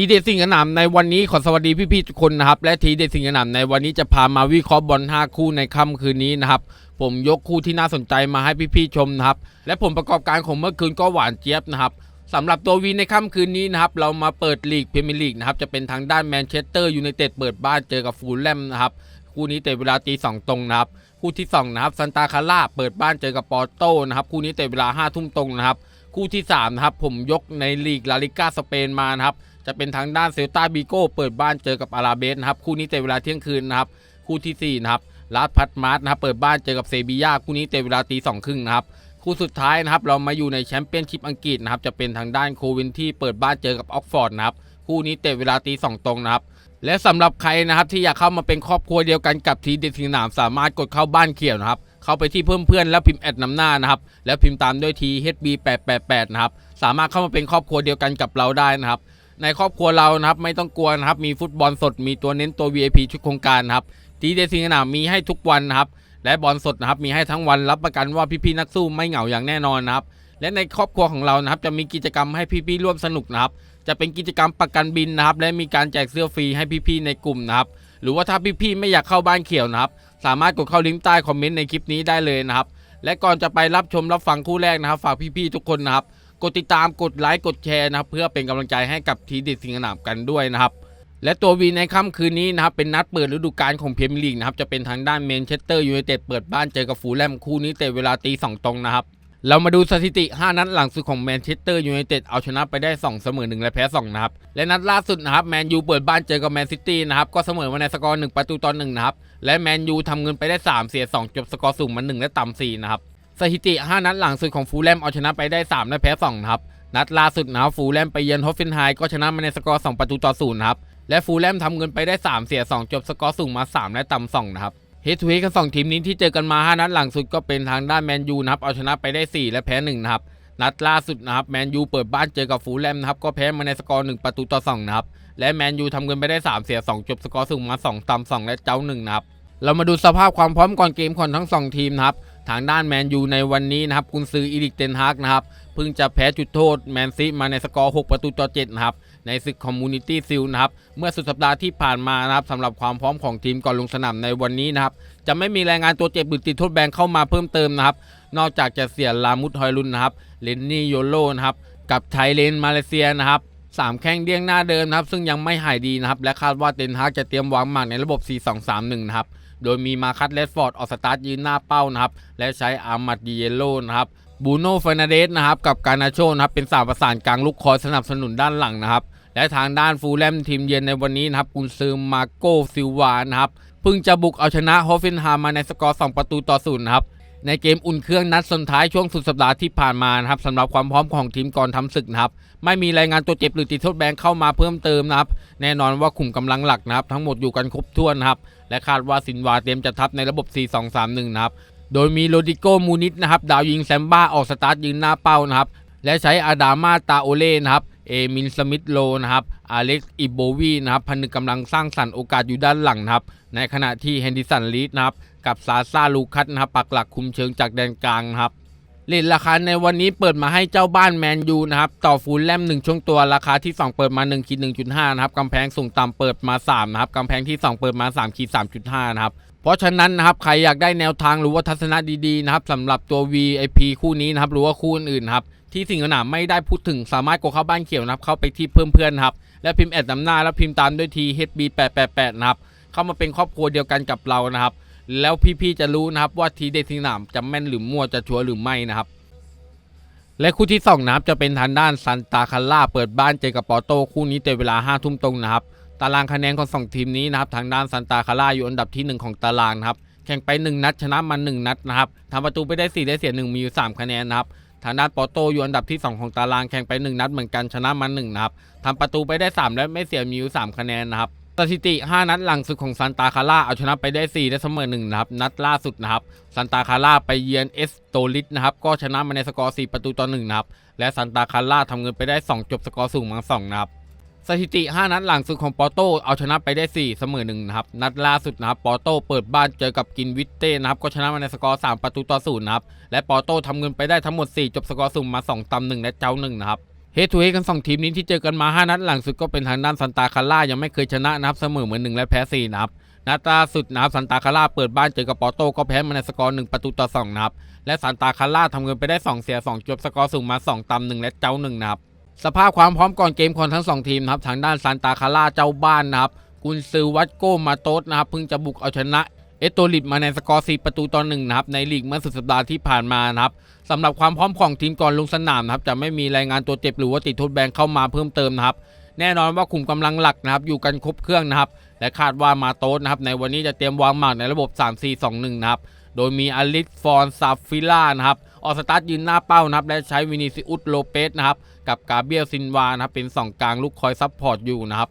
ทีเด็ดสิ่งกระหน่ำในวันนี้ขอสวัสดีพี่ๆทุกคนนะครับ และทีเด็ดสิ่งกระหน่ำในวันนี้จะพามาวิเคราะห์บอล5คู่ในค่ำคืนนี้นะครับ ผมยกคู่ที่น่าสนใจมาให้พี่ๆชมนะครับ และผลประกอบการของเมื่อคืนก็หวานเจี๊ยบนะครับสำหรับตัววีในค่ำคืนนี้นะครับ เรามาเปิดลีกพรีเมียร์ลีกนะครับ จะเป็นทางด้านแมนเชสเตอร์ยูไนเต็ดเปิดบ้านเจอกับฟูลแลมนะครับ คู่นี้เตะเวลาตีสองตรงนะครับ คู่ที่สองนะครับซันตาคาร่าเปิดบ้านเจอกับปอร์โตนะครับ คู่นี้เตะเวลาห้าทุ่มตรงนะครับ คู่ที่สามนะครับผมยกในลีกลาลิก้าสเปนมานะครับ จะเป็นทางด้านเซลตาบิโก้เปิดบ้านเจอกับอาราเบสนะครับคู่นี้เตะเวลาเที่ยงคืนนะครับคู่ที่สี่นะครับลาสพัดมาร์ทนะครับเปิดบ้านเจอกับเซบียาคู่นี้เตะเวลาตีสองครึ่งนะครับคู่สุดท้ายนะครับเรามาอยู่ในแชมเปี้ยนชิพอังกฤษนะครับจะเป็นทางด้านโควินที่เปิดบ้านเจอกับออกฟอร์ดนะครับคู่นี้เตะเวลาตีสองตรงนะครับและสำหรับใครนะครับที่อยากเข้ามาเป็นครอบครัวเดียวกันกับทีเด็ดสิงหนามสามารถกดเข้าบ้านเขียวนะครับเข้าไปที่เพิ่มเพื่อนแล้วพิมพ์แอดนำหน้านะครับแล้วพิมพ์ตามด้วย THB888 นะครับสามารถเข้ามาเป็นครอบครัวเดียวกันกับเราได้นะครับ ในครอบครัวเรานะครับไม่ต้องกลัวนะครับมีฟุตบอลสดมีตัวเน้นตัว VIP ชุดโครงการนะครับทีเด็ดสิงหนามมีให้ทุกวันนะครับและบอลสดนะครับมีให้ทั้งวันรับประกันว่าพี่ๆนักสู้ไม่เหงาอย่างแน่นอนนะครับและในครอบครัวของเรานะครับจะมีกิจกรรมให้พี่ๆร่วมสนุกนะครับจะเป็นกิจกรรมประกันบินนะครับและมีการแจกเสื้อฟรีให้พี่ๆในกลุ่มนะครับหรือว่าถ้าพี่ๆไม่อยากเข้าบ้านเขียวนะครับสามารถกดเข้าลิงก์ใต้คอมเมนต์ในคลิปนี้ได้เลยนะครับและก่อนจะไปรับชมรับฟังคู่แรกนะครับ ฝากพี่ๆทุกคนนะครับ กดติดตามกดไลค์กดแชร์นะครับเพื่อเป็นกำลังใจให้กับทีเด็ดสิงห์นามกันด้วยนะครับ และตัววีในค่ำคืนนี้นะครับเป็นนัดเปิดฤดูกาลของพรีเมียร์ลีกนะครับจะเป็นทางด้านแมนเชสเตอร์ยูไนเต็ดเปิดบ้านเจอกับฟูลแลมคู่นี้เตะเวลาตีสองตรงนะครับเรามาดูสถิติ 5 นัดหลังสุดของแมนเชสเตอร์ยูไนเต็ดเอาชนะไปได้ 2 เสมอ 1 และแพ้ 2 นะครับ และนัดล่าสุดนะครับแมนยูเปิดบ้านเจอกับแมนซิตี้นะครับ ก็เสมอมาในสกอร์ 1 ประตูต่อ1นะครับ และแมนยูทำเงินไปได้ 3 เสีย 2 จบสกอร์สูงมา 1 และต่ำ4นะครับ สถิติ 5 นัดหลังสุดของฟูลแลมเอาชนะไปได้3และแพ้2นะครับนัดล่าสุดนะฟูลแลมไปเยือนฮอฟเฟนไฮก็ชนะมาในสกอร์2ประตูต่อ0นะครับและฟูลแลมทำเงินไปได้ 3 เสีย 2 จบสกอร์สูงมา 3 และต่ำ2นะครับเฮดทูเฮดกันสองทีมนี้ที่เจอกันมา 5 นัดหลังสุดก็เป็นทางด้านแมนยูนะครับเอาชนะไปได้ 4 และแพ้1นะครับนัดล่าสุดนะครับแมนยูเปิดบ้านเจอกับฟูลแลมนะครับก็แพ้มาในสกอร์1ประตูต่อ2นะครับและแมนยูทำเงินไปได้ 3 เสีย 2 จบสกอร์สูงมา 2 ต่ำ2และเจ้า1นะครับเรามาดูสภาพความพร้อมก่อนเกมของทั้ง 2 ทีมนะครับ ทางด้านแมนยูในวันนี้นะครับกุนซืออีริกเตนฮากนะครับเพิ่งจะแพ้จุดโทษแมนซีมาในสกอร์ 6 ประตูต่อ7นะครับในศึกคอมมูนิตี้ซิลนะครับเมื่อสุดสัปดาห์ที่ผ่านมานะครับสำหรับความพร้อมของทีมก่อนลงสนามในวันนี้นะครับจะไม่มีรายงานตัวเจ็บหรือติดโทษแบนเข้ามาเพิ่มเติมนะครับนอกจากจะเสียลามุดฮอยลุนนะครับเลนนี่โยโลนะครับกับไทเลนมาเลเซียนะครับสามแข้งเดี้ยงหน้าเดิมนะครับซึ่งยังไม่หายดีนะครับและคาดว่าเตนฮากจะเตรียมวางหมากในระบบ 4-2-3-1 นะครับ โดยมีมาคัตเลสฟอร์ดออกสตาร์ทยืนหน้าเป้านะครับ และใช้อามัดดิเยโลนะครับบูโน่เฟรนาเดสนะครับกับการนาโชนะครับเป็นสามประสานกลางลูกคอสนับสนุนด้านหลังนะครับ และทางด้านฟูลแลมทีมเยือนในวันนี้นะครับกุนซือมาโกซิลวานะครับเพิ่งจะบุกเอาชนะฮอฟเฟนฮามมาในสกอร์ 2 ประตูต่อศูนย์นะครับ ในเกมอุ่นเครื่องนัดสุดท้ายช่วงสุดสัปดาห์ที่ผ่านมานะครับสำหรับความพร้อมของทีมก่อนทำศึกนะครับไม่มีรายงานตัวเจ็บหรือติดโทษแบนเข้ามาเพิ่มเติมนะครับแน่นอนว่าขุมกำลังหลักนะครับทั้งหมดอยู่กันครบถ้วนนะครับและคาดว่าซินวาเตรียมจะทับในระบบ 4-2-3-1 นะครับโดยมีโรดิโกมูนิสนะครับดาวยิงแซมบ้าออกสตาร์ทยืนหน้าเป้านะครับและใช้อาดามาตาโอเล่นะครับเอมินสมิธโลนะครับอเล็กซ์อิโบวีนะครับพันึกกำลังสร้างสรรค์โอกาสอยู่ด้านหลังนะครับในขณะที่เฮนดิสันลีดนะครับ กับซาซาลูคัสนะครับปักหลักคุมเชิงจากแดนกลางนะครับเลทราคาในวันนี้เปิดมาให้เจ้าบ้านแมนยูนะครับต่อฟูลแลม1ช่วงตัวราคาที่ 2 เปิดมา1ขีด1.5นะครับกำแพงสูงต่ำเปิดมา3นะครับกำแพงที่ 2 เปิดมา3ขีด3.5นะครับเพราะฉะนั้นนะครับใครอยากได้แนวทางหรือว่าทัศนะดีๆนะครับสำหรับตัว VIP คู่นี้นะครับหรือว่าคู่อื่นๆนครับที่สิ่งหนาไม่ได้พูดถึงสามารถกดเข้าบ้านเขียวนะครับเข้าไปที่เพิ่มเพื่อนนะครับและพิมพ์แอดนำหน้าแล้วพิมพ์ตามด้วยที HB888 นะครับเข้ามาเป็นครอบครัวเดียวกันกับเรานะครับ แล้วพี่ๆจะรู้นะครับว่าทีเด็ดสิ่หนามจะแม่นหรือมั่วจะชัวร์หรือไม่นะครับ และคู่ที่2นะครับจะเป็นทางด้านซันตาคาร่าเปิดบ้านเจอกับปอโต้คู่นี้เตะเวลา5ทุ่มตรงนะครับตารางคะแนนของสองทีมนี้นะครับทางด้านซันตาคาร่าอยู่อันดับทีหนึ่1 ของตารางนะครับแข่งไป 1 นัดชนะมา1นัดนะครับทำประตูไปได้ 4 ได้เสีย 1 มีอยู่ 3 คะแนนนะครับทางด้านปอโตอยู่อันดับที่ 2 ของตารางแข่งไป 1 นัดเหมือนกันชนะมา1นะครับทำประตูไปได้ 3 และไม่เสียมีอยู่ 3 คะแนนนะครับ สถิติ 5 นัดหลังสุดของซันตาคาร่าเอาชนะไปได้ 4 และเสมอ1นะครับ นัดล่าสุดนะครับซันตาคาร่าไปเยือนเอสโตลิสนะครับ ก็ชนะมาในสกอร์ 4 ประตูต่อ1นะครับ และซันตาคาร่าทำเงินไปได้ 2 จบสกอร์สูงมา2นะครับ สถิติ 5 นัดหลังสุดของปอร์โตเอาชนะไปได้ 4 เสมอ1นะครับ นัดล่าสุดนะครับปอร์โตเปิดบ้านเจอกับกินวิตเต้นะครับ ก็ชนะมาในสกอร์ 3 ประตูต่อ0นะครับ และปอร์โตทำเงินไปได้ทั้งหมด 4 จบสกอร์สูงมา 2ตำ1และเจ้า1นะครับ เฮทูเฮกันสองทีมนี้ที่เจอกันมา 5 นัดหลังสุดก็เป็นทางด้านซันตาคาร่ายังไม่เคยชนะนับเสมอเหมือนหนึ่งและแพ้4นับนัดล่าสุดนับซันตาคาร่าเปิดบ้านเจอกับปอโต้ก็แพ้มาในสกอร์1ประตูต่อ2นับ และซันตาคาร่าทำเงินไปได้ 2 เสีย 2 จบสกอร์สูงมา 2ต่ำ1และเจ้า1นับ สภาพความพร้อมก่อนเกมของทั้งสองทีมนะครับทางด้านซันตาคาร่าเจ้าบ้านนะครับกุนซือวัดโกมาโตสนะครับเพิ่งจะบุกเอาชนะ เอสโตลิดมาในสกอร์4ประตูต่อหนึ่งนะครับในลีกเมื่อสุดสัปดาห์ที่ผ่านมานะครับสำหรับความพร้อมของทีมก่อนลงสนามนะครับจะไม่มีรายงานตัวเจ็บหรือว่าติดทษแบนเข้ามาเพิ่มเติมนะครับแน่นอนว่าขุมกำลังหลักนะครับอยู่กันครบเครื่องนะครับและคาดว่ามาโต้นะครับในวันนี้จะเตรียมวางหมากในระบบ 3-4-2-1 นะครับโดยมีอลิสฟอนซาฟิล่านะครับออกสตาร์ทยืนหน้าเป้านะครับและใช้วินิซิอุสโลเปสนะครับกับกาเบียลซินวานะครับเป็นสองกลางลูกคอยซับพอร์ตอยู่นะครับ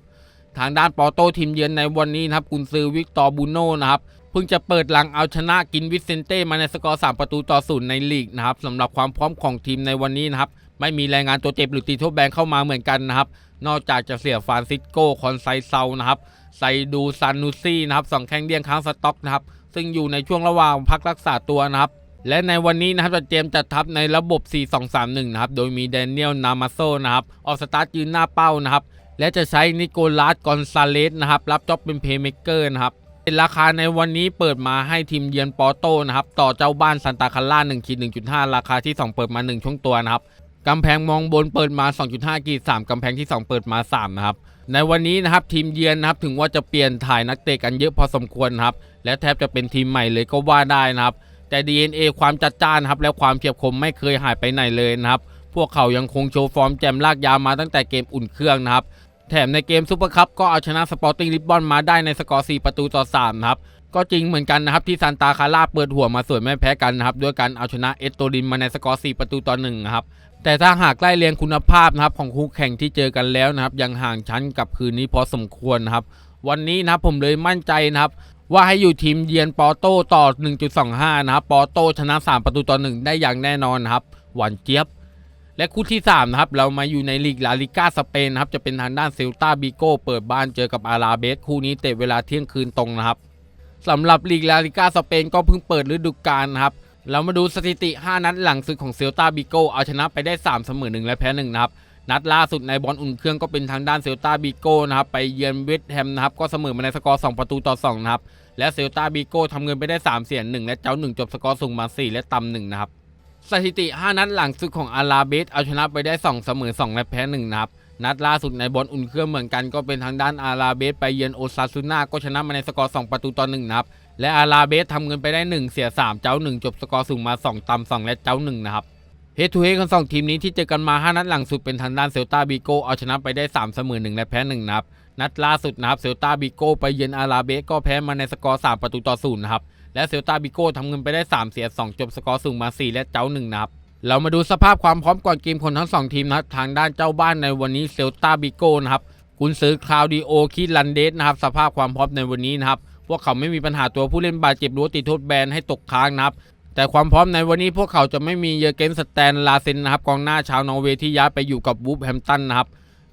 ทางด้านปอโตทีมเยือนในวันนี้นะครับกุนซือวิกตอร์บูโน่นะครับ พิ่งจะเปิดหลังเอาชนะกินวิเซนเต้มาในสกอร์ 3 ประตูต่อศูนย์ในลีกนะครับสำหรับความพร้อมของทีมในวันนี้นะครับไม่มีรายงานตัวเจ็บหรือตีโทษแบนเข้ามาเหมือนกันนะครับ นอกจากจะเสียฟรานซิสโกคอนไซเซานะครับไซดูซานูซี่นะครับสองแข้งเดียงค้างสต็อกนะครับซึ่งอยู่ในช่วงระหว่างพักรักษาตัวนะครับและในวันนี้นะครับจะเตรียมจัดทัพในระบบ 4-2-3-1 นะครับ โดยมีแดเนียล นามาโซนะครับ ออกสตาร์ทยืนหน้าเป้านะครับ และจะใช้นิโคลัส กอนซาเลสนะครับ รับจ็อบเป็นเพย์เม k เกอร์นะครับ ราคาในวันนี้เปิดมาให้ทีมเยือนปอโต้นะครับ ต่อเจ้าบ้านซันตาคาร่า1ขีด1.5 ราคาที่ 2 เปิดมา 1 ช่วงตัวนะครับกำแพงมองบนเปิดมา 2.5 กีด3กำแพงที่ 2 เปิดมา 3 นะครับ ในวันนี้นะครับทีมเยือนนะครับถึงว่าจะเปลี่ยนถ่ายนักเตะกันเยอะพอสมควรครับ และแทบจะเป็นทีมใหม่เลยก็ว่าได้นะครับ แต่ DNA ความจัดจ้านครับและความเฉียบคมไม่เคยหายไปไหนเลยนะครับ พวกเขายังคงโชว์ฟอร์มแจ่มลากยาวมาตั้งแต่เกมอุ่นเครื่องนะครับ แถมในเกมซูเปอร์คัพก็เอาชนะสปอร์ติ้งลิบบอนมาได้ในสกอร์ 4 ประตูต่อ3นะครับก็จริงเหมือนกันนะครับที่ซานตาคาร่าเปิดหัวมาสวยไม่แพ้กันนะครับด้วยการเอาชนะเอสโตลินมาในสกอร์ 4 ประตูต่อ1นะครับแต่ถ้าหากใกล้เรียงคุณภาพนะครับของคู่แข่งที่เจอกันแล้วนะครับยังห่างชั้นกับคืนนี้พอสมควรนะครับวันนี้นะครับผมเลยมั่นใจนะครับว่าให้อยู่ทีมเยือนปอโต้ต่อ 1.25 นะครับปอโต้ชนะ 3 ประตูต่อ 1 ได้อย่างแน่นอนนะครับหวานเจี๊ยบ และคู่ที่3นะครับเรามาอยู่ในลีกลาลิก้าสเปนนะครับจะเป็นทางด้านเซลตาบิโกเปิดบ้านเจอกับอาราเบสคู่นี้เตะเวลาเที่ยงคืนตรงนะครับสำหรับลีกลาลิก้าสเปนก็เพิ่งเปิดฤดูกาลนะครับเรามาดูสถิติ 5 นัดหลังสุดของเซลตาบิโกเอาชนะไปได้ 3 เสมอ 1 และแพ้1นะครับนัดล่าสุดในบอลอุ่นเครื่องก็เป็นทางด้านเซลตาบิโก้นะครับไปเยือนเวสต์แฮมนะครับก็เสมอมาในสกอร์ 2 ประตูต่อ2นะครับและเซลตาบิโก้ทำเงินไปได้ 3 เสีย1และเจ้า 1 จบสกอร์สูงมา 4 และต่ำ1นะครับ สถิติ 5 นัดหลังสุดของอาราเบสเอาชนะไปได้2เสมอ2และแพ้1นับ นัดล่าสุดในบอลอุ่นเครื่องเหมือนกันก็เป็นทางด้านอาราเบสไปเยือนโอซาซูน่าก็ชนะมาในสกอร์ 2 ประตูต่อ1นับ และอาราเบสทำเงินไปได้ 1 เสีย 3 เจ้า 1 จบสกอร์สูงมา 2ต่ำ2และเจ้า 1 นะครับเฮทูเฮของสองทีมนี้ที่เจอกันมา 5 นัดหลังสุดเป็นทางด้านเซลตาบิโกเอาชนะไปได้3เสมอ1และแพ้1นับ นัดล่าสุดนะครับเซลตาบิโกไปเยือนอาราเบสก็แพ้มาในสกอร์3ประตูต่อ0นะครับ และเซลตาบิโกทำเงินไปได้ 3 เสีย 2 จบสกอร์สูงมา 4 และเจ้า1นะครับ เรามาดูสภาพความพร้อมก่อนเกมคนทั้ง 2 ทีมนะครับทางด้านเจ้าบ้านในวันนี้เซลตาบิโกนะครับกุนซือคลาวดิโอคิลันเดสนะครับสภาพความพร้อมในวันนี้นะครับพวกเขาไม่มีปัญหาตัวผู้เล่นบาดเจ็บหรือว่าติดโทษแบนให้ตกค้างนะครับแต่ความพร้อมในวันนี้พวกเขาจะไม่มีเยอร์เกนสแตนลาเซนนะครับกองหน้าชาวนอร์เวย์ที่ย้ายไปอยู่กับวูฟแฮมตันนะครับ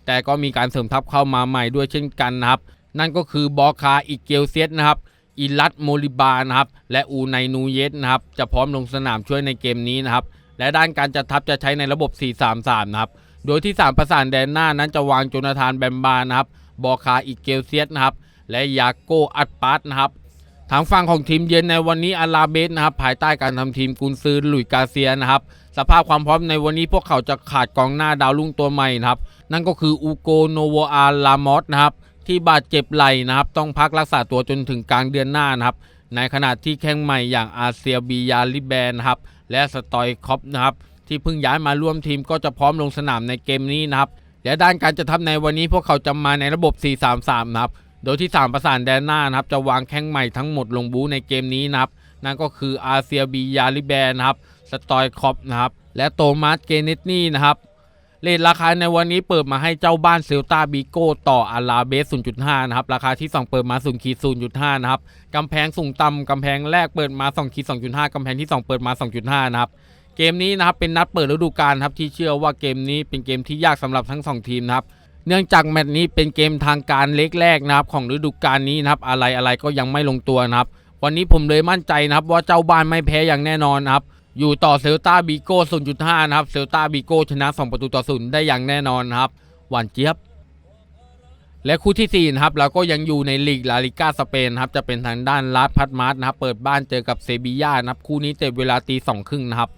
แต่ก็มีการเสริมทัพเข้ามาใหม่ด้วยเช่นกันนะครับนั่นก็คือบอคาอิเกลเซียสนะครับ อิลัตโมลิบานะครับและอูไนนูเยสนะครับจะพร้อมลงสนามช่วยในเกมนี้นะครับและด้านการจัดทัพจะใช้ในระบบ 4-3-3 นะครับ โดยที่ 3 ประสานแดนหน้านั้นจะวางโจนาธานแบมบานะครับ บอคาอิเกลเซียสนะครับ และยาโกอัดปาร์ตนะครับ ทางฝั่งของทีมเยือนในวันนี้อาราเบสนะครับ ภายใต้การทำทีมกุนซือหลุยกาเซียนะครับ สภาพความพร้อมในวันนี้พวกเขาจะขาดกองหน้าดาวรุ่งตัวใหม่นะครับ นั่นก็คืออูโกโนโวอาลามอสนะครับ ที่บาดเจ็บไหล่นะครับ ต้องพักรักษาตัวจนถึงกลางเดือนหน้านะครับ ในขณะที่แข้งใหม่อย่างอาเซียบียาลิแบนนะครับ และสตอยคอปนะครับ ที่เพิ่งย้ายมาร่วมทีมก็จะพร้อมลงสนามในเกมนี้นะครับ และด้านการจะทำในวันนี้พวกเขาจะมาในระบบ 4-3-3 นะครับ โดยที่ 3 ประสานแดนหน้านะครับ จะวางแข้งใหม่ทั้งหมดลงบูในเกมนี้นะครับ นั่นก็คืออาเซียบียาลิแบนนะครับ สตอยคอปนะครับ และโตมัสเกเนตนี่นะครับ เลทราคาในวันนี้เปิดมาให้เจ้าบ้านเซลตาบิโก้ต่ออาราเบส 0.5 นะครับ ราคาที่ 2 เปิดมา0ขีด0.5 นะครับ กำแพงสูงต่ำกำแพงแรกเปิดมา2ขีด2.5 กำแพงที่ 2 เปิดมา 2.5 นะครับ เกมนี้นะครับเป็นนัดเปิดฤดูกาลครับที่เชื่อว่าเกมนี้เป็นเกมที่ยากสำหรับทั้งสองทีมนะครับ เนื่องจากแมตช์นี้เป็นเกมทางการเล็กแรกนะครับของฤดูกาลนี้นะครับอะไรอะไรก็ยังไม่ลงตัวนะครับ วันนี้ผมเลยมั่นใจนะครับว่าเจ้าบ้านไม่แพ้อย่างแน่นอนนะครับ อยู่ต่อเซลตาบีโก้0.5 นะครับ เซลตาบีโก้ชนะ 2 ประตูต่อศูนย์ได้อย่างแน่นอนนครับ หวานเจี๊ยบ และคู่ที่ 4 นะครับ เราก็ยังอยู่ในลีกลาลิก้าสเปนครับ จะเป็นทางด้านลาสพัดมาร์สนะครับ เปิดบ้านเจอกับเซบีย่านะครับ คู่นี้เตะเวลาตีสองครึ่งนะครับ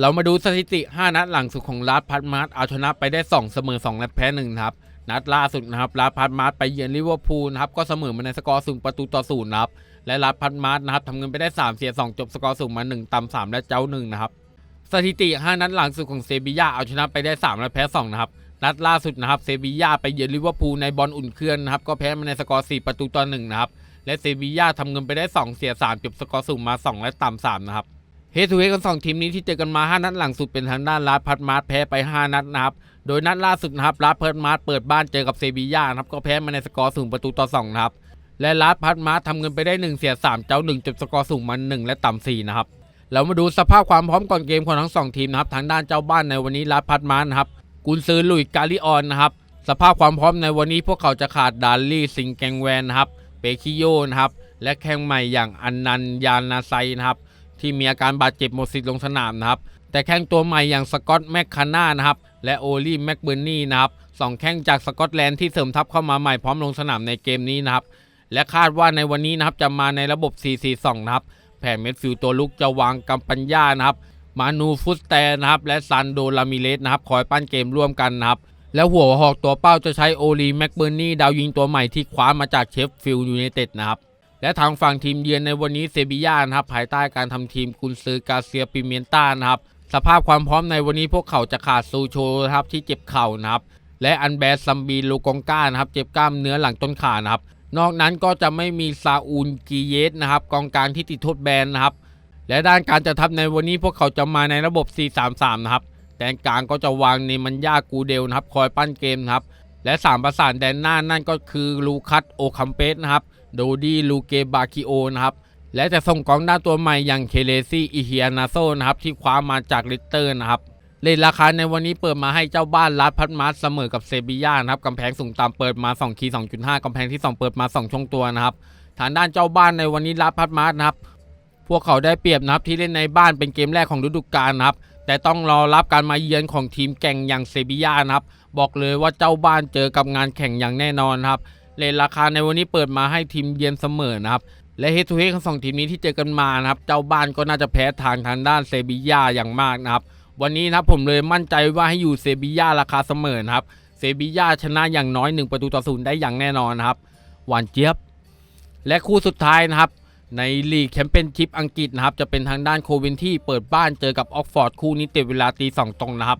เรามาดูสถิติ 5 นัดหลังสุดของลาสพัดมาร์สเอาชนะไปได้ 2 เสมอ2และแพ้1นะครับ นัดล่าสุดนะครับลาสพัดมาร์สไปเยือนลิเวอร์พูลนะครับ ก็เสมอมาในสกอร์ศูนย์ประตูต่อศูนย์นะครับ และลาสพัดมาร์สนะครับทำเงินไปได้ 3 เสีย 2 จบสกอร์สูงมา 1ต่ำ3และเจ้า1นะครับสถิติ 5 นัดหลังสุดของเซบีย่าเอาชนะไปได้ 3 และแพ้ 2 นะครับนัดล่าสุดนะครับเซบีย่าไปเยือนลิเวอร์พูลในบอลอุ่นเครื่องนะครับก็แพ้มาในสกอร์ 4 ประตูต่อ1นะครับและเซบีย่าทำเงินไปได้ 2 เสีย 3 จบสกอร์สูงมา 2 และต่ำ3นะครับเฮทูเฮกันสองทีมนี้ที่เจอกันมา 5 นัดหลังสุดเป็นทางด้านลาสพัดมาร์สแพ้ไป 5 นัดนะครับโดยนัดล่าสุดนะครับลาสพัดมาร์สเปิดบ้านเจอกับเซบีย่านะครับก็แพ้มาในสกอร์สูงประตูต่อ2นะครับ และลาสพัดมาร์ทำเงินไปได้1เสีย3 เจ้า1จบสกอร์สูงมา1และต่ำ4นะครับเรามาดูสภาพความพร้อมก่อนเกมของทั้งสองทีมนะครับทางด้านเจ้าบ้านในวันนี้ลาสพัดมาร์สนะครับกุนซือลุยกาลิออนนะครับสภาพความพร้อมในวันนี้พวกเขาจะขาดดาลี่ซิงแกงแวนนะครับเปคิโยนะครับและแข้งใหม่อย่างอันนันยานาไซนะครับที่มีอาการบาดเจ็บหมดสิทธิ์ลงสนามนะครับแต่แข้งตัวใหม่อย่างสกอตแมคคาน่านะครับและโอลี่แม็กเบอร์นี่นะครับสองแข้งจากสกอตแลนด์ที่เสริมทัพเข้ามาใหม่พร้อมลงสนามในเกมนี้นะครับ และคาดว่าในวันนี้นะครับจะมาในระบบ 4-4-2 นะครับ แผนเมดฟิลตัวลุกจะวางกัมปัญญานะครับ มานูฟุตแตนนะครับ และซันโดลามิเลสนะครับคอยปั้นเกมร่วมกันนะครับ แล้วหัวหอกตัวเป้าจะใช้โอลีแม็กเบอร์นี่ดาวยิงตัวใหม่ที่คว้ามาจากเชฟฟิลด์ยูไนเต็ดนะครับและทางฝั่งทีมเยือนในวันนี้เซบีย่านะครับภายใต้การทำทีมกุนซือกาเซียปิเมนต้านะครับสภาพความพร้อมในวันนี้พวกเขาจะขาดซูโชนะครับที่เจ็บเข่านะครับและอันแบร์ซัมบีลูกองก้านะครับเจ็บกล้ามเนื้อหลังต้นขานะครับ นอกนั้นก็จะไม่มีซาอูลกีเยสนะครับกองกลางที่ติดโทษแบนนะครับ และด้านการจัดทัพในวันนี้พวกเขาจะมาในระบบ 4-3-3 นะครับแดนกลางก็จะวางเนมันยากูเดลนะครับ คอยปั้นเกมนะครับ และสามประสานแดนหน้านั่นก็คือลูคัสโอคัมเปสนะครับโดดี้ลูเกบาคิโอนะครับและจะส่งกองหน้าตัวใหม่อย่างเคเลซี่อิฮิอานาโซนะครับที่คว้ามาจากลิตเตอร์นะครับ เลทราคาในวันนี้เปิดมาให้เจ้าบ้านลัดพัดมาสเสมอกับเซบีย่านะครับกำแพงสูงต่ำเปิดมา2คีย์2.5กำแพงที่ 2 เปิดมา 2 ช่องตัวนะครับทางด้านเจ้าบ้านในวันนี้ลัดพัดมาสนะครับ พวกเขาได้เปรียบนะครับที่เล่นในบ้านเป็นเกมแรกของฤดูกาลนะครับ แต่ต้องรอรับการมาเยือนของทีมแก่งอย่างเซบีย่านะครับ บอกเลยว่าเจ้าบ้านเจอกับงานแข่งอย่างแน่นอนครับเลทราคาในวันนี้เปิดมาให้ทีมเยือนเสมอนะครับและเฮทูเฮทั้งสองทีมนี้ที่เจอกันมานะครับ เจ้าบ้านก็น่าจะแพ้ทางทางด้านเซบีย่าอย่างมากนะครับ วันนี้นะครับผมเลยมั่นใจว่าให้อยู่เซบีย่าราคาเสมอนะครับเซบีย่าชนะอย่างน้อย 1 ประตูต่อศูนย์ได้อย่างแน่นอนนะครับหวานเจี๊ยบ และคู่สุดท้ายนะครับ ในลีกแชมเปี้ยนชิพอังกฤษนะครับ จะเป็นทางด้านโคเวนที่เปิดบ้านเจอกับออกฟอร์ดคู่นี้เตะเวลาตีสองตรงนะครับ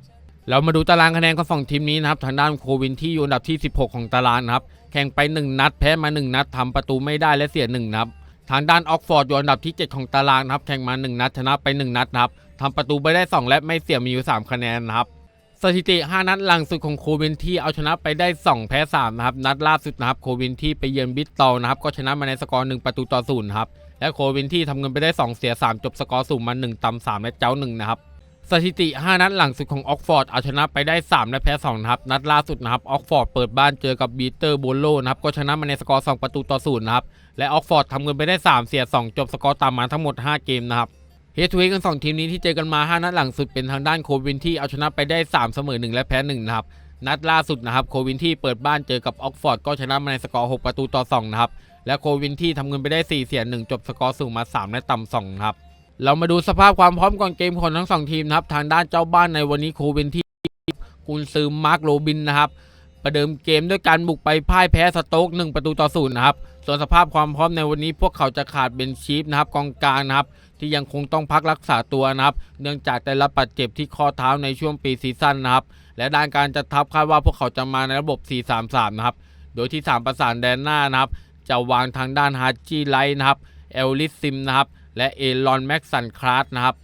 เรามาดูตารางคะแนนของสองทีมนี้นะครับ ทางด้านโคเวนที่อยู่อันดับที่ 16 ของตารางนะครับ แข่งไป 1 นัดแพ้มา 1 นัดทำประตูไม่ได้และเสีย1นัดทางด้านออกฟอร์ดอยู่อันดับที่ 7 ของตารางนะครับ แข่งมา 1 นัดชนะไป 1 นัดนะครับ ทำประตูไปได้ 2 และไม่เสียมีอยู่ 3 คะแนนนะครับสถิติ 5 นัดหลังสุดของโคเวนที่เอาชนะไปได้ 2 แพ้ 3 นะครับ นัดล่าสุดนะครับโคเวนที่ไปเยือนบิสตอลนะครับ ก็ชนะมาในสกอร์ 1 ประตูต่อศูนย์ครับ และโคเวนที่ทำเงินไปได้ 2 เสีย 3 จบสกอร์สูงมา 1ต่ำ3และเจ้า 1 นะครับ สถิติ 5 นัดหลังสุดของออกฟอร์ดเอาชนะไปได้ 3 และแพ้2นะครับ นัดล่าสุดนะครับออกฟอร์ดเปิดบ้านเจอกับบีเตอร์โบโลนะครับ ก็ชนะมาในสกอร์ 2 ประตูต่อศูนย์นะครับ และออกฟอร์ดทำเงินไปได้ 3 เสีย 2 จบสกอร์ตามมาทั้งหมด 5 เกมนะครับ เฮดทูเฮดกันสองทีมนี้ที่เจอกันมา 5 นัดหลังสุดเป็นทางด้านโควินที่เอาชนะไปได้ 3 เสมอ 1 และแพ้1นะครับ นัดล่าสุดนะครับโควินที่เปิดบ้านเจอกับออกฟอร์ดก็ชนะมาในสกอร์ 6 ประตูต่อ 2 นะครับ และโควินที่ทำเงินไปได้ 4 เสีย 1 จบสกอร์สูงมา 3 และต่ำ2นะครับ เรามาดูสภาพความพร้อมก่อนเกมของทั้งสองทีมนะครับทางด้านเจ้าบ้านในวันนี้โควินที่กุนซือมาร์คโรบินนะครับ ประเดิมเกมด้วยการบุกไปพ่ายแพ้สโต๊ก1ประตูต่อศูนย์นะครับ ส่วนสภาพความพร้อมในวันนี้พวกเขาจะขาดเบนชีฟนะครับกองกลางนะครับ ที่ยังคงต้องพักรักษาตัวนะครับ เนื่องจากได้รับบาดเจ็บที่ข้อเท้าในช่วงปีซีซั่นนะครับ และด้านการจัดทัพคาดว่าพวกเขาจะมาในระบบ 4-3-3 นะครับ โดยที่ 3 ประสานแดนหน้านะครับ จะวางทางด้านฮาร์จีไลท์นะครับ เอลลิสซิมนะครับ และเอลอนแม็กซันคลาสนะครับ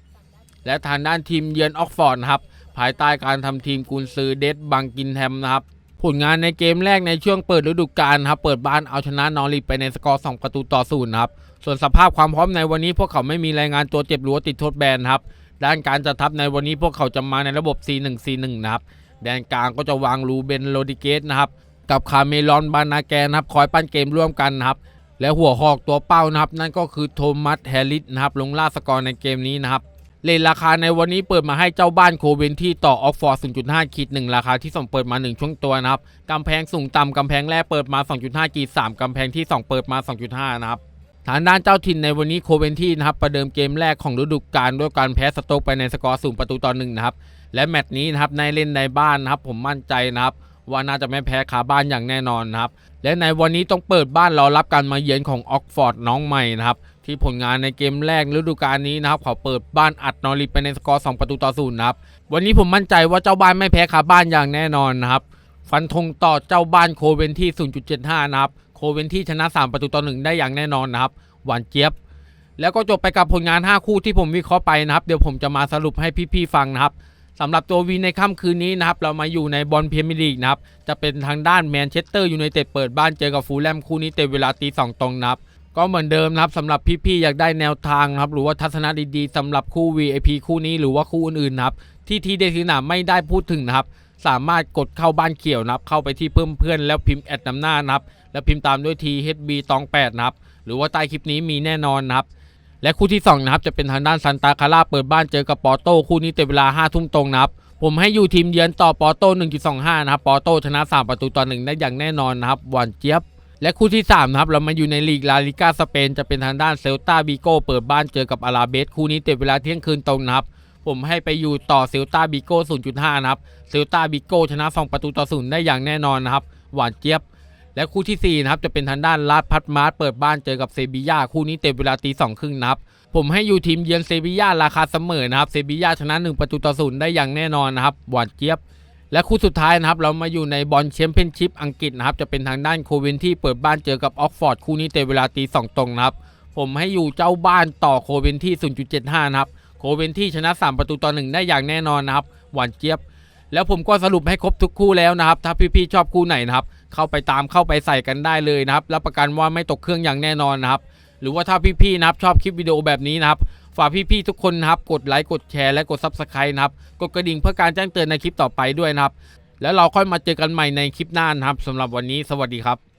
และทางด้านทีมเยือนออกฟอร์ดนะครับ ภายใต้การทำทีมกุนซือเดดบังกินแฮมนะครับ ผลงานในเกมแรกในช่วงเปิดฤดูกาลครับ เปิดบ้านเอาชนะนอริไปในสกอร์ 2 ประตูต่อศูนย์ครับ ส่วนสภาพความพร้อมในวันนี้พวกเขาไม่มีรายงานตัวเจ็บหรือว่าติดโทษแบนครับ ด้านการจัดทัพในวันนี้พวกเขาจะมาในระบบ 4-1-4-1 นะครับ แดนกลางก็จะวางลูเบนโรดิเกสนะครับ กับคาเมลอนบานาแกนครับ คอยปั้นเกมร่วมกันครับ และหัวหอกตัวเป้านะครับ นั่นก็คือโทมัสแฮร์ริสนะครับ ลงล่าสกอร์ในเกมนี้นะครับ เลทราคาในวันนี้เปิดมาให้เจ้าบ้านโคเวนที่ต่อออฟฟอร์ด0.5ขีด1ราคาที่2เปิดมา 1 ช่วงตัวนะครับกำแพงสูงต่ำกำแพงแรกเปิดมา 2.5ขีด3กำแพงที่ 2 เปิดมา 2.5 นะครับทางด้านเจ้าถิ่นในวันนี้โคเวนที่นะครับประเดิมเกมแรกของฤดูกาลด้วยการแพ้สโต๊กไปในสกอร์ศูนย์ประตูต่อหนึ่งนะครับและแมตช์นี้นะครับในเล่นในบ้านนะครับผมมั่นใจนะครับว่าน่าจะไม่แพ้คาบ้านอย่างแน่นอนนะครับและในวันนี้ต้องเปิดบ้านรอรับการมาเยือนของออกฟอร์ดน้องใหม่นะครับ ที่ผลงานในเกมแรกฤดูกาลนี้นะครับเขาเปิดบ้านอัดนอริไปในสกอร์2ประตูต่อศูนย์นะครับวันนี้ผมมั่นใจว่าเจ้าบ้านไม่แพ้คาบ้านอย่างแน่นอนนะครับฟันธงต่อเจ้าบ้านโคเวนที่ 0.75 นะครับโคเวนที่ชนะ 3 ประตูต่อหนึ่งได้อย่างแน่นอนนะครับหวานเจี๊ยบ แล้วก็จบไปกับผลงาน 5 คู่ที่ผมวิเคราะห์ไปนะครับ เดี๋ยวผมจะมาสรุปให้พี่ๆฟังนะครับสำหรับตัววีในค่ำคืนนี้นะครับ เรามาอยู่ในบอลพรีเมียร์ลีกนะครับ จะเป็นทางด้านแมนเชสเตอร์ยูไนเต็ดเปิดบ้านเจอกับฟูลแลมคู่นี้เต็มเวลาตีสองตรงนะครับ ก็เหมือนเดิมนะครับสำหรับพี่ๆอยากได้แนวทางนะครับหรือว่าทัศนะดีๆสำหรับคู่ VIP คู่นี้หรือว่าคู่อื่นๆนะครับที่ทีเดซินาไม่ได้พูดถึงนะครับสามารถกดเข้าบ้านเขียวนะครับเข้าไปที่เพิ่มเพื่อนแล้วพิมพ์แอดนำหน้านะครับแล้วพิมพ์ตามด้วย THB ตอง8นะครับหรือว่าใต้คลิปนี้มีแน่นอนนะครับและคู่ที่2นะครับจะเป็นทางด้านซันตาคาร่าเปิดบ้านเจอกับปอโต้คู่นี้เต็มเวลา5ทุ่มตรงนะครับผมให้อยู่ทีมเยือนต่อปอโต้1.25 นะครับปอโต้ชนะ 3 ประตูต่อ1ได้อย่างแน่นอนนะครับหวานเจี๊ยบ และคู่ที่ 3 นะครับ เรามาอยู่ในลีกลาลิก้าสเปน จะเป็นทางด้านเซลตาบิโกเปิดบ้านเจอกับอาราเบส คู่นี้เต็มเวลาเที่ยงคืนตรงนะครับ ผมให้ไปอยู่ต่อเซลตาบิโก0.5 นะครับ เซลตาบิโกชนะ 2 ประตูต่อ0ได้อย่างแน่นอนนะครับ หวานเจี๊ยบ และคู่ทีสี่ 4 นะครับ จะเป็นทางด้านลาดพัดมาร์เปิดบ้านเจอกับเซบีย่าคู่นี้เต็มเวลาตีสองครึ่งนะครับ ผมให้อยู่ทีมเยือนเซบีย่าราคาเสมอนะครับ เซบีย่าชนะ 1 ประตูต่อศูนย์ได้อย่างแน่นอนนะครับ หวานเจี๊ยบ และคู่สุดท้ายนะครับ เรามาอยู่ในบอลแชมเปี้ยนชิพอังกฤษนะครับ จะเป็นทางด้านโคเวนที่เปิดบ้านเจอกับออกฟอร์ดคู่นี้เต็มเวลาตีสองตรงนะครับ ผมให้อยู่เจ้าบ้านต่อโคเวนที่ 0.75 นะครับ โคเวนที่ชนะ 3 ประตูต่อหนึ่งได้อย่างแน่นอนนะครับ หวานเจี๊ยบ แล้วผมก็สรุปให้ครบทุกคู่แล้วนะครับ ถ้าพี่ๆชอบคู่ไหนนะครับ เข้าไปตามเข้าไปใส่กันได้เลยนะครับ รับประกันว่าไม่ตกเครื่องอย่างแน่นอนนะครับ หรือว่าถ้าพี่ๆนะครับชอบคลิปวิดีโอแบบนี้นะครับ ฝากพี่ๆทุกคนนะครับ กดไลค์กดแชร์และกด Subscribe นะครับ กดกระดิ่งเพื่อการแจ้งเตือนในคลิปต่อไปด้วยนะครับ แล้วเราค่อยมาเจอกันใหม่ในคลิปหน้านะครับสำหรับวันนี้สวัสดีครับ